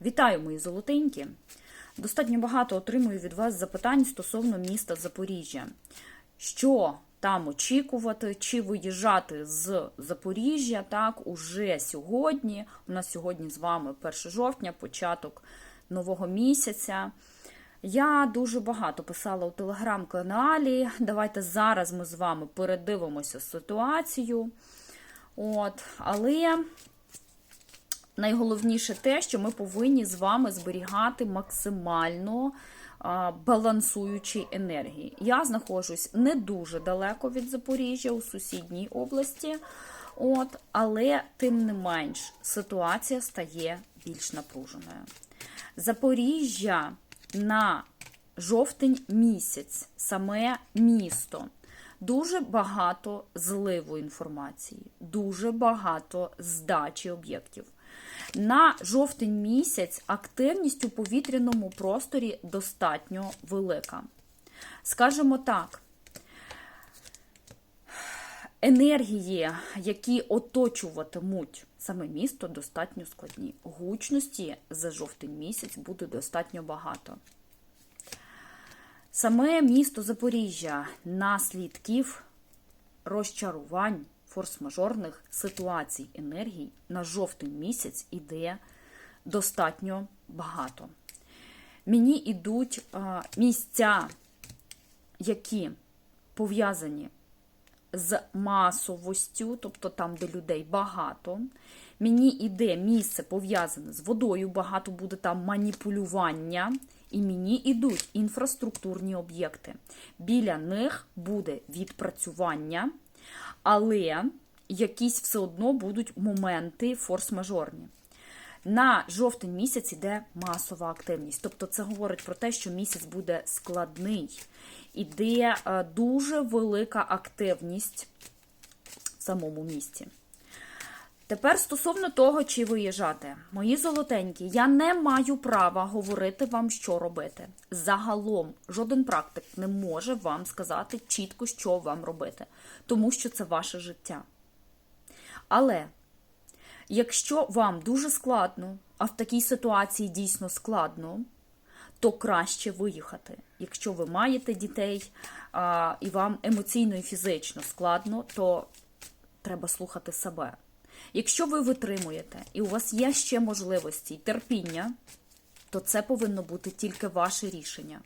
Вітаю, мої золотенькі! Достатньо багато отримую від вас запитань стосовно міста Запоріжжя. Що там очікувати, чи виїжджати з Запоріжжя так уже сьогодні? У нас сьогодні з вами 1 жовтня, початок нового місяця. Я дуже багато писала у телеграм-каналі. Давайте зараз ми з вами передивимося ситуацію. От, але найголовніше те, що ми повинні з вами зберігати максимально балансуючі енергії. Я знаходжусь не дуже далеко від Запоріжжя у сусідній області, от, але тим не менш ситуація стає більш напруженою. Запоріжжя на жовтень місяць, саме місто. Дуже багато зливу інформації, дуже багато здачі об'єктів. На жовтень місяць активність у повітряному просторі достатньо велика. Скажімо так, енергії, які оточуватимуть саме місто, достатньо складні. Гучності за жовтень місяць буде достатньо багато. Саме місто Запоріжжя наслідків розчарувань форс-мажорних ситуацій енергій на жовтень місяць іде достатньо багато. Мені йдуть місця, які пов'язані з масовостю, тобто там, де людей багато. Мені йде місце пов'язане з водою, багато буде там маніпулювання. І мені йдуть інфраструктурні об'єкти. Біля них буде відпрацювання, але якісь все одно будуть моменти форс-мажорні. На жовтень місяць іде масова активність. Тобто це говорить про те, що місяць буде складний, іде дуже велика активність в самому місті. Тепер стосовно того, чи виїжджати, мої золотенькі, я не маю права говорити вам, що робити. Загалом, жоден практик не може вам сказати чітко, що вам робити, тому що це ваше життя. Але якщо вам дуже складно, а в такій ситуації дійсно складно, то краще виїхати. Якщо ви маєте дітей а, і вам емоційно і фізично складно, то треба слухати себе. Якщо ви витримуєте і у вас є ще можливості і терпіння, то це повинно бути тільки ваше рішення.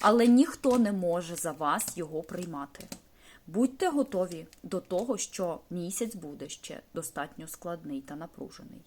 Але ніхто не може за вас його приймати. Будьте готові до того, що місяць буде ще достатньо складний та напружений.